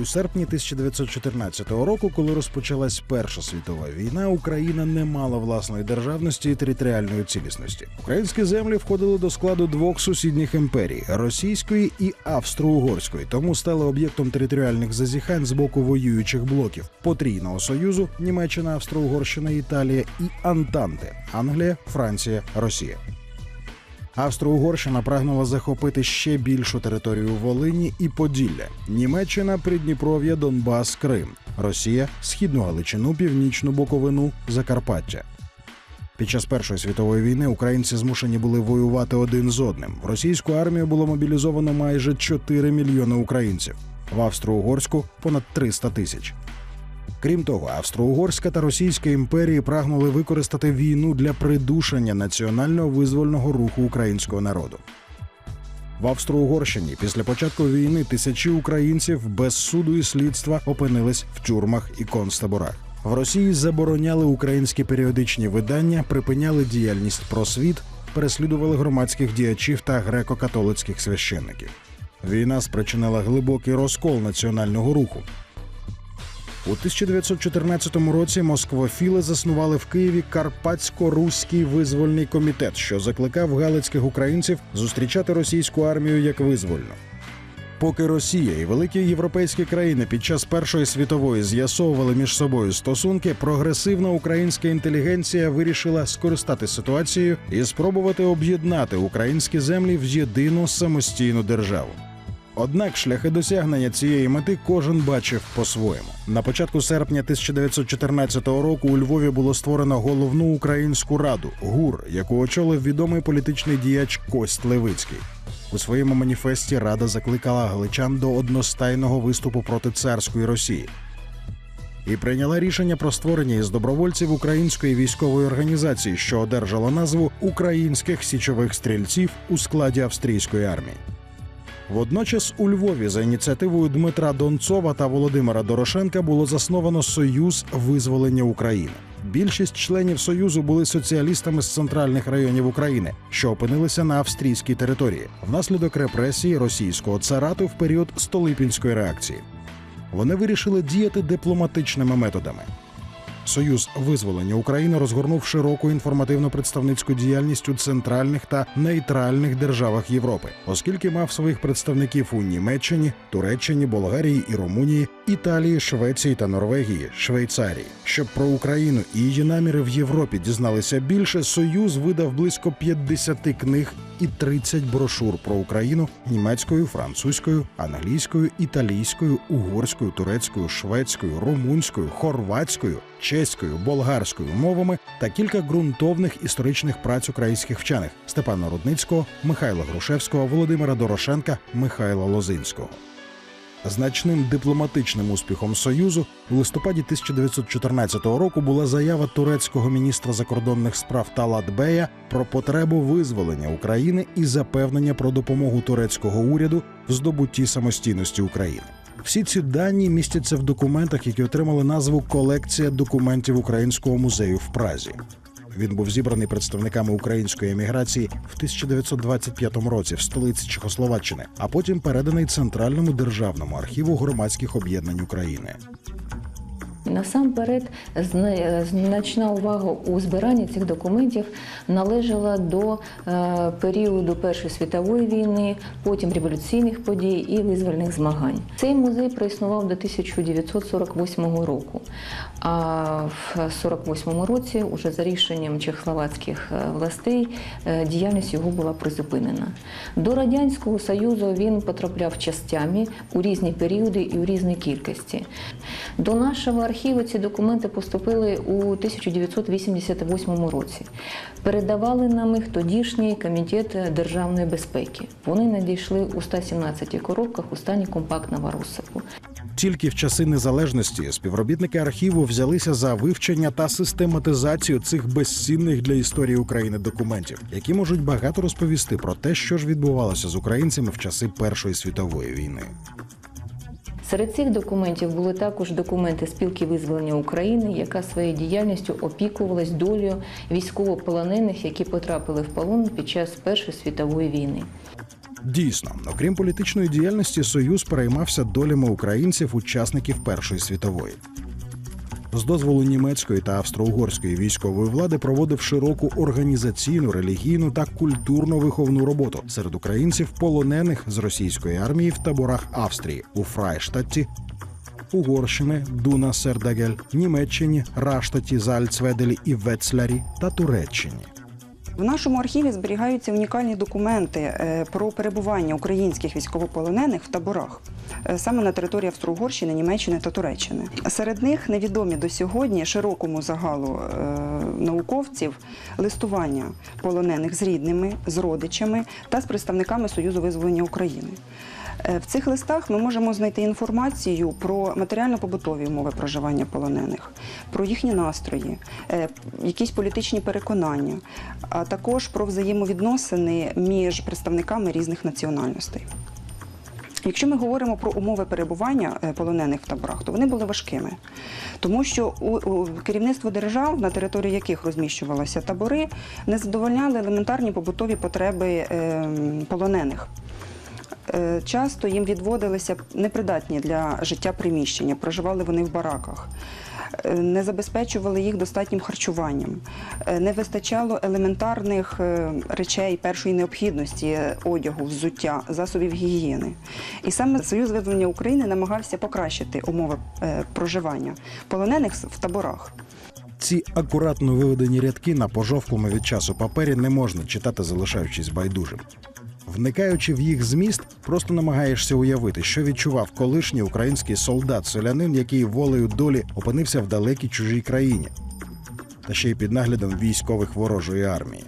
У серпні 1914 року, коли розпочалась Перша світова війна, Україна не мала власної державності і територіальної цілісності. Українські землі входили до складу двох сусідніх імперій російської і австро-угорської, тому стали об'єктом територіальних зазіхань з боку воюючих блоків потрійного союзу Німеччина, Австро-Угорщина, Італія і Антанти Англія, Франція, Росія. Австро-Угорщина прагнула захопити ще більшу територію Волині і Поділля. Німеччина Придніпров'я, Донбас, Крим, Росія Східну Галичину, Північну Буковину, Закарпаття. Під час Першої світової війни українці змушені були воювати один з одним. В російську армію було мобілізовано майже 4 мільйони українців, в Австро-Угорську понад 300 тисяч. Крім того, Австро-Угорська та Російська імперії прагнули використати війну для придушення національного визвольного руху українського народу. В Австро-Угорщині після початку війни тисячі українців без суду і слідства опинились в тюрмах і концтаборах. В Росії забороняли українські періодичні видання, припиняли діяльність просвіт, переслідували громадських діячів та греко-католицьких священників. Війна спричинила глибокий розкол національного руху. У 1914 році москвофіли заснували в Києві Карпатсько-Руський визвольний комітет, що закликав галицьких українців зустрічати російську армію як визвольну. Поки Росія і великі європейські країни під час Першої світової з'ясовували між собою стосунки, прогресивна українська інтелігенція вирішила скористати ситуацією і спробувати об'єднати українські землі в єдину самостійну державу. Однак шляхи досягнення цієї мети кожен бачив по-своєму. На початку серпня 1914 року у Львові було створено головну українську раду ГУР, яку очолив відомий політичний діяч Кость Левицький. У своєму маніфесті рада закликала галичан до одностайного виступу проти царської Росії і прийняла рішення про створення із добровольців української військової організації, що одержала назву Українських січових стрільців у складі австрійської армії. Водночас у Львові за ініціативою Дмитра Донцова та Володимира Дорошенка було засновано Союз визволення України. Більшість членів союзу були соціалістами з центральних районів України, що опинилися на австрійській території внаслідок репресії російського царату в період Столипінської реакції. Вони вирішили діяти дипломатичними методами. Союз визволення України розгорнув широку інформативно-представницьку діяльність у центральних та нейтральних державах Європи, оскільки мав своїх представників у Німеччині, Туреччині, Болгарії і Румунії, Італії, Швеції та Норвегії, Швейцарії. Щоб про Україну і її наміри в Європі дізналися більше, Союз видав близько 50 книг і 30 брошур про Україну німецькою, французькою, англійською, італійською, угорською, турецькою, шведською, румунською, хорватською, чеською, болгарською мовами та кілька ґрунтовних історичних праць українських вчених Степана Рудницького, Михайла Грушевського, Володимира Дорошенка, Михайла Лозинського. Значним дипломатичним успіхом союзу у листопаді 1914 року була заява турецького міністра закордонних справ Талат Бея про потребу визволення України і запевнення про допомогу турецького уряду в здобутті самостійності України. Всі ці дані містяться в документах, які отримали назву Колекція документів Українського музею в Празі. Він був зібраний представниками української еміграції в 1925 році в столиці Чехословаччини, а потім переданий Центральному державному архіву громадських об'єднань України. Насамперед, значна увага у збиранні цих документів належала до е, періоду Першої світової війни, потім революційних подій і визвольних змагань. Цей музей проіснував до 1948 року. А в 1948 році, уже за рішенням чехословацьких е, властей, е, діяльність його була призупинена. До Радянського Союзу він потрапляв частями у різні періоди і у різній кількості. До нашого архіву ці документи поступили у 1988 році. Передавали нам їх тодішній комітет державної безпеки. Вони надійшли у 117 коробках у стані компактного розсипу. Тільки в часи незалежності співробітники архіву взялися за вивчення та систематизацію цих безцінних для історії України документів, які можуть багато розповісти про те, що ж відбувалося з українцями в часи Першої світової війни. Серед цих документів були також документи спілки визволення України, яка своєю діяльністю опікувалась долею військовополонених, які потрапили в полон під час Першої світової війни. Дійсно, окрім політичної діяльності, Союз переймався долями українців, учасників Першої світової. З дозволу німецької та австро-угорської військової влади проводив широку організаційну, релігійну та культурно-виховну роботу серед українців, полонених з російської армії в таборах Австрії у Фрайштадті, Угорщини, Дуна Сердагель, Німеччині, Раштаті, Зальцведелі і Вецлярі та Туреччині. В нашому архіві зберігаються унікальні документи е, про перебування українських військовополонених в таборах е, саме на території Австро-Угорщини, Німеччини та Туреччини. Серед них невідомі до сьогодні широкому загалу е, науковців листування полонених з рідними, з родичами та з представниками Союзу визволення України. Е, В цих листах ми можемо знайти інформацію про матеріально-побутові умови проживання полонених, про їхні настрої, е, якісь політичні переконання, а також про взаємовідносини між представниками різних національностей. Якщо ми говоримо про умови перебування е, полонених в таборах, то вони були важкими, тому що у, керівництво держав, на території яких розміщувалися табори, не задовольняли елементарні побутові потреби е, полонених. Е, Часто їм відводилися непридатні для життя приміщення, проживали вони в бараках, Е, не забезпечували їх достатнім харчуванням, Е, не вистачало елементарних речей першої необхідності одягу, взуття, засобів гігієни. І саме Союз визволення України намагався покращити умови проживання полонених в таборах. Ці акуратно виведені рядки на пожовклому від часу папері не можна читати, залишаючись байдужим. Вникаючи в їх зміст, просто намагаєшся уявити, що відчував колишній український солдат-селянин, який волею долі опинився в далекій чужій країні, та ще й під наглядом військових ворожої армії.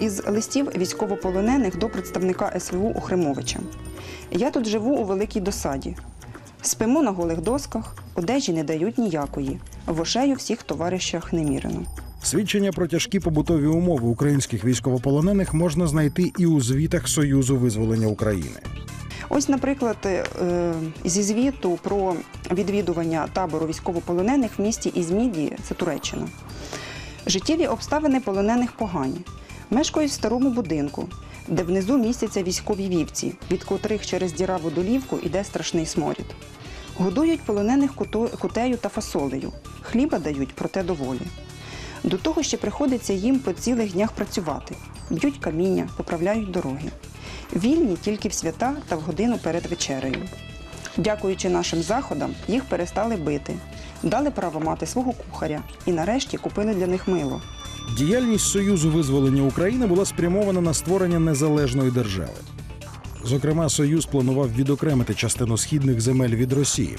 із листів військовополонених до представника СВУ Охримовича. Я тут живу у великій досаді. Спимо на голих досках, одежі не дають ніякої, вошею всіх товаришах немірено. Свідчення про тяжкі побутові умови українських військовополонених можна знайти і у звітах Союзу визволення України. Ось, наприклад, е, зі звіту про відвідування табору військовополонених в місті Ізміді, це Туреччина. Життєві обставини полонених погані. Мешкають в старому будинку, де внизу містяться військові вівці, від котрих через діраву долівку іде страшний сморід. Годують полонених кутею та фасолею. Хліба дають, проте доволі. До того ще приходиться їм по цілих днях працювати. Б'ють каміння, поправляють дороги. Вільні тільки в свята та в годину перед вечерею. Дякуючи нашим заходам, їх перестали бити, дали право мати свого кухаря і нарешті купили для них мило. Діяльність Союзу визволення України була спрямована на створення незалежної держави. Зокрема, Союз планував відокремити частину східних земель від Росії.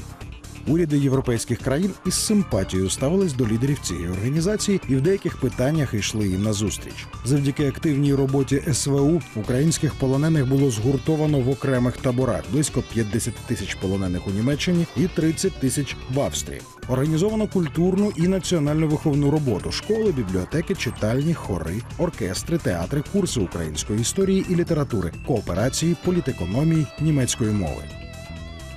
Уряди європейських країн із симпатією ставились до лідерів цієї організації і в деяких питаннях йшли їм назустріч. Завдяки активній роботі СВУ українських полонених було згуртовано в окремих таборах близько 50 тисяч полонених у Німеччині і 30 тисяч в Австрії. Організовано культурну і національну виховну роботу: школи, бібліотеки, читальні, хори, оркестри, театри, курси української історії і літератури, кооперації, політекономії, німецької мови.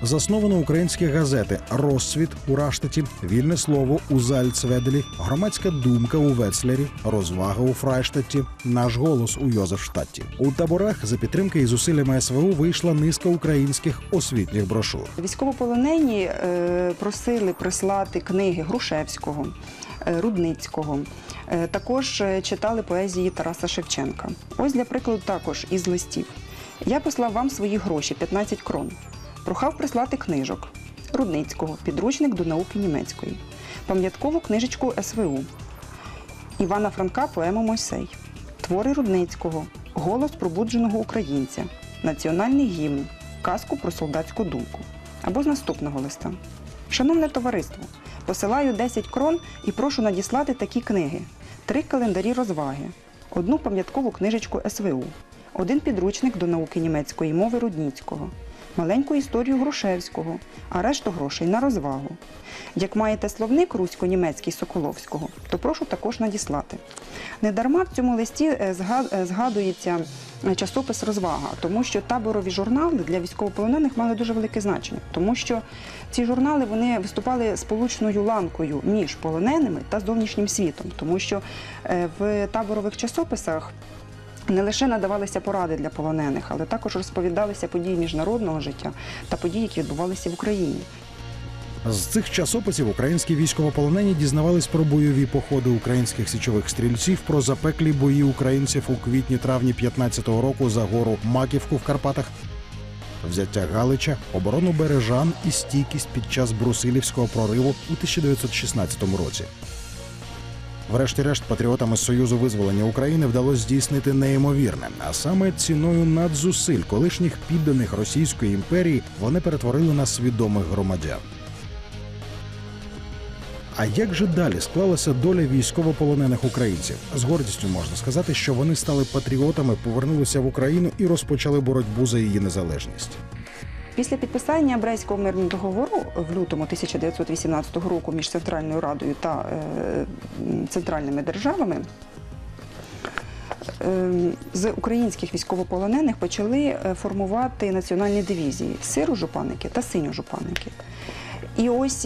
Засновано українські газети Розцвіт у Раштаті, Вільне слово у Зальцведелі, Громадська думка у Вецлері, Розвага у Фрайштаті, Наш голос у Йозефштаті. У таборах за підтримки і зусиллями СВУ вийшла низка українських освітніх брошур. Військовополонені е, просили прислати книги Грушевського, е, Рудницького. Е, Також читали поезії Тараса Шевченка. Ось для прикладу також із листів. Я послав вам свої гроші 15 крон. Прохав прислати книжок. Рудницького, підручник до науки німецької, пам'яткову книжечку СВУ, Івана Франка поему Мойсей, твори Рудницького, голос пробудженого українця, національний гімн, казку про солдатську думку. Або з наступного листа. Шановне товариство, посилаю 10 крон і прошу надіслати такі книги: три календарі розваги, одну пам'яткову книжечку СВУ, один підручник до науки німецької мови Рудніцького, маленьку історію Грушевського, а решту грошей на розвагу. Як маєте словник русько-німецький Соколовського, то прошу також надіслати. Недарма в цьому листі е, е, згадується е, часопис розвага, тому що таборові журнали для військовополонених мали дуже велике значення, тому що ці журнали вони виступали сполучною ланкою між полоненими та зовнішнім світом, тому що в таборових часописах Не лише надавалися поради для полонених, але також розповідалися події міжнародного життя та події, які відбувалися в Україні. З цих часописів українські військовополонені дізнавались про бойові походи українських січових стрільців, про запеклі бої українців у квітні-травні 15-го року за гору Маківку в Карпатах, взяття Галича, оборону Бережан і стійкість під час Брусилівського прориву у 1916 році. Врешті-решт, патріотами Союзу визволення України вдалося здійснити неймовірне, а саме ціною надзусиль колишніх підданих Російської імперії вони перетворили на свідомих громадян. А як же далі склалася доля військовополонених українців? З гордістю можна сказати, що вони стали патріотами, повернулися в Україну і розпочали боротьбу за її незалежність. Після підписання Брейського мирного договору в лютому 1918 року між Центральною Радою та е, центральними державами е, з українських військовополонених почали е, формувати національні дивізії сиро-жупанники та синьо-жупанники. І ось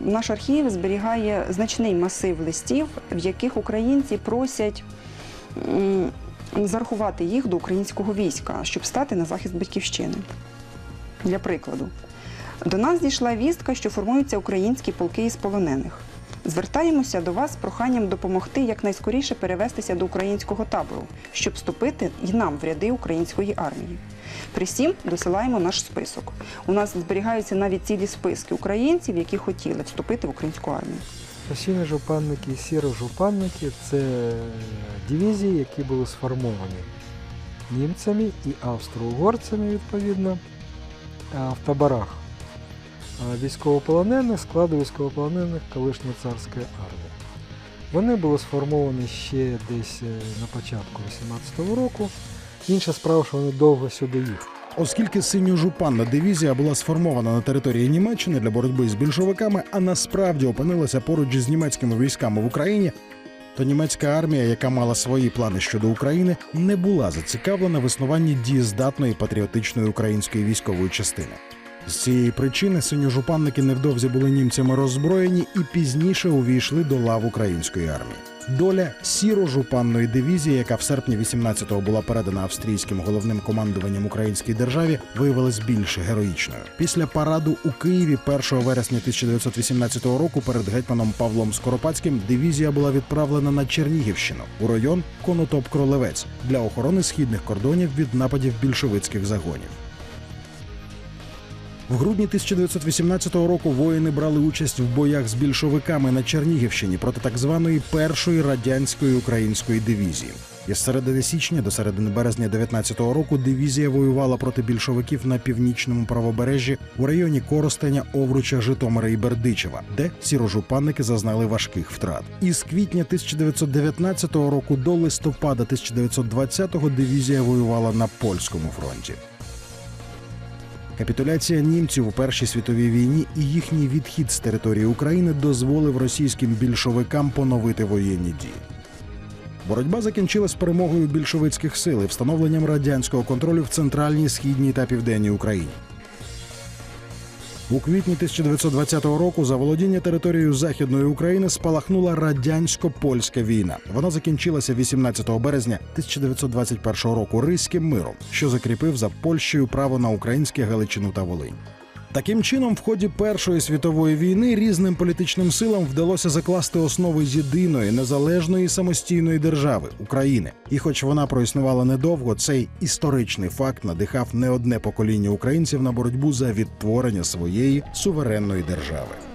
наш архів зберігає значний масив листів, в яких українці просять зарахувати їх до українського війська, щоб стати на захист батьківщини. Для прикладу, до нас дійшла вістка, що формуються українські полки із полонених. Звертаємося до вас з проханням допомогти якнайскоріше перевестися до українського табору, щоб вступити і нам в ряди української армії. При всім досилаємо наш список. У нас зберігаються навіть цілі списки українців, які хотіли вступити в українську армію. Сіні жупанники і сіро-жупанники це дивізії, які були сформовані німцями і австро-угорцями, відповідно, в таборах військовополонених, складу військовополонених колишньої царської армії. Вони були сформовані ще десь е, на початку 18-го року. Інша справа, що вони довго сюди їхали. Оскільки синьо-жупанна дивізія була сформована на території Німеччини для боротьби з більшовиками, а насправді опинилася поруч з німецькими військами в Україні, то німецька армія, яка мала свої плани щодо України, не була зацікавлена в існуванні дієздатної патріотичної української військової частини. З цієї причини синьо-жупанники невдовзі були німцями роззброєні і пізніше увійшли до лав української армії. Доля сіро-жупанної дивізії, яка в серпні 18-го була передана австрійським головним командуванням українській державі, виявилась більш героїчною. Після параду у Києві 1 вересня 1918 року перед гетьманом Павлом Скоропадським дивізія була відправлена на Чернігівщину у район Конотоп-Кролевець для охорони східних кордонів від нападів більшовицьких загонів. В грудні 1918 року воїни брали участь в боях з більшовиками на Чернігівщині проти так званої першої радянської української дивізії. Із середини січня до середини березня 19-го року дивізія воювала проти більшовиків на північному правобережжі у районі Коростеня, Овруча, Житомира і Бердичева, де сірожупанники зазнали важких втрат. Із квітня 1919 року до листопада 1920-го дивізія воювала на польському фронті. Капітуляція німців у Першій світовій війні і їхній відхід з території України дозволив російським більшовикам поновити воєнні дії. Боротьба закінчилась перемогою більшовицьких сил і встановленням радянського контролю в центральній, східній та південній Україні. У квітні 1920 року за володіння територією Західної України спалахнула радянсько-польська війна. Вона закінчилася 18 березня 1921 року Ризьким миром, що закріпив за Польщею право на українське Галичину та Волинь. Таким чином, в ході Першої світової війни різним політичним силам вдалося закласти основи єдиної незалежної самостійної держави України. І, хоч вона проіснувала недовго, цей історичний факт надихав не одне покоління українців на боротьбу за відтворення своєї суверенної держави.